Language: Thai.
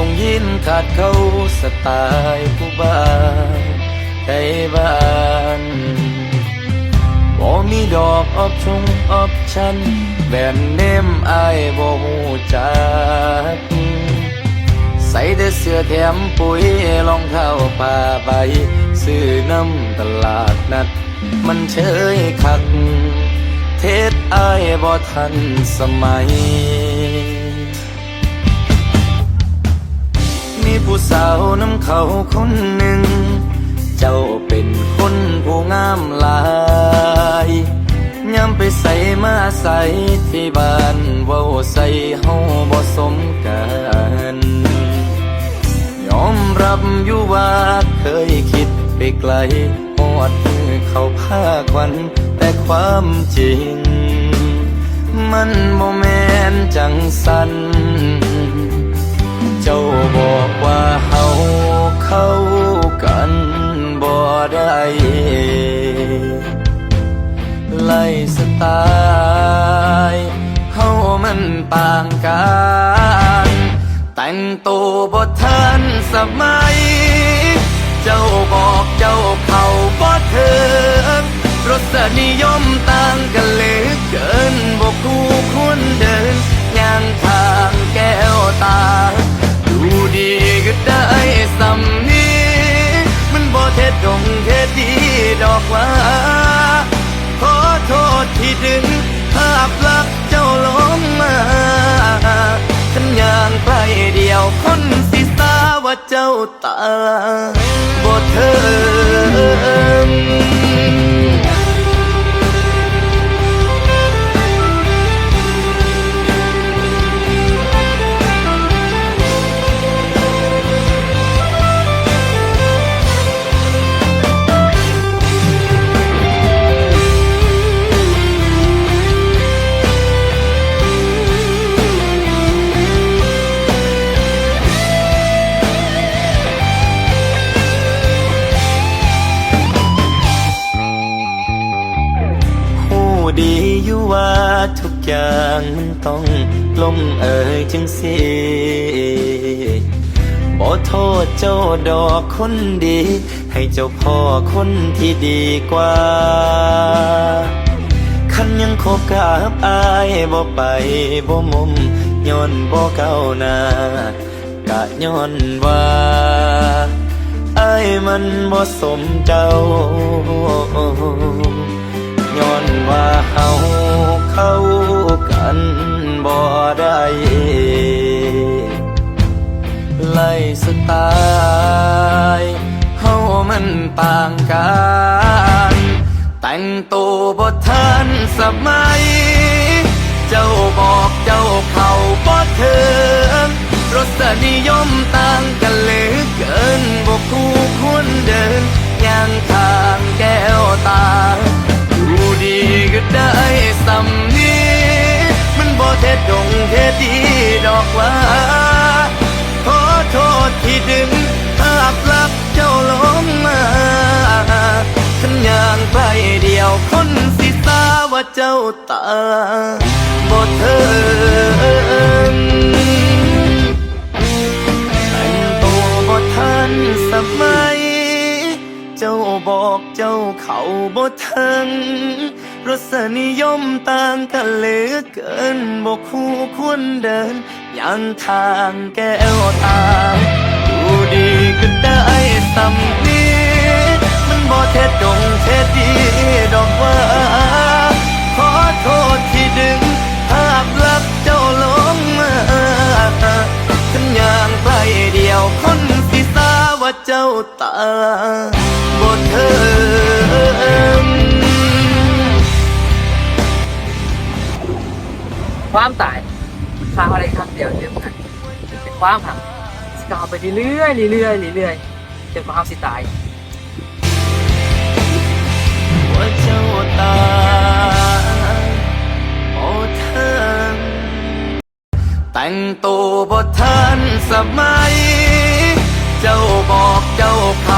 ่งยินขาดเขาสไตล์ผู้บ้านไทยบ้านบ่มีดอกออปชงออปชั่นแบนเนมอายบ่ฮู้จัก ใส่แต่เสื้อแถมปุ๋ยรองเท้าผ้าใบ ซื้อน้ำตลาดนัด มันเชยคัก เทศอายบ่ทันสมัย มีผู้สาวน้ำเขาคนหนึ่ง เจ้าเป็นคนผู้งามหลายย้ำไปใส่มาใส่ที่บ้านเว้าใส่เฮาบ่สมกันยอมรับอยู่ว่าเคยคิดไปไกลหอดมือเขาพาควันแต่ความจริง มันบ่แม่นจังสันเจ้าบอก ว่าเฮาเข้ากันบ่ได้ไล่สไตล์เฮามันต่างกันแต่งตัวบ่ทันสมัย เจ้าบอกเจ้าเข้าบ่ถึงรสนิยมต่างกันเหลือเกินบ่ อกว่า ขอโทษที่ดึงภาพลักษณ์เจ้าลงมาฉันยางไปเดียวคนสิสาว่าเจ้าตาบ่เธอ อย่างมันต้องลงเอ่ยจึงสิบ่โทษเจ้าดอกคนดี ให้เจ้าพ่อคนที่ดีกว่า คันยังคบกับอายบ่ไปบ่มุมย้อนบ่เก้าหน้ากะย้อนว่าอายมันบ่สมเจ้า ย้อนว่าเฮาเข้ากันบ่ได้ไล่สไตล์เฮามันต่างกัน แต่งตัวบ่ทันสมัย เจ้าบอกเจ้าเขาบ่ถึงรสนิยมต่างกันเหลือเกิน เท็ดดีดอกว่า ขอโทษที่ดึงภาพลักษณ์เจ้าลงมาขันยางไปเดียวคนสิตาว่าเจ้าตาบ่เทิงแต่งตัวบ่ทันสมัย เจ้าบอกเจ้าเขาบ่ทัง รสนิยมต่างกันเหลือเกินบ่คู่ควรเดินย่างทางแก้วตาดูดีก็ได้สำนีมันบ่เท็ดดงเท็ดดีดอกว่า ขอโทษที่ดึงภาพลักษณ์เจ้าลงมาขันยางไปเดียวคนสิสาว่าเจ้าตาบ่เทิง ความตายข้าอะไรคำเดียวเดียวกันเป็นความหักสกาวไปเรื่อยๆเรื่อยเรื่อยๆจนกว่าเขาสิตายว่าเจ้าตาโอ้ทนแต่งตัวบทเทันสมัย เจ้าบอกเจ้าเา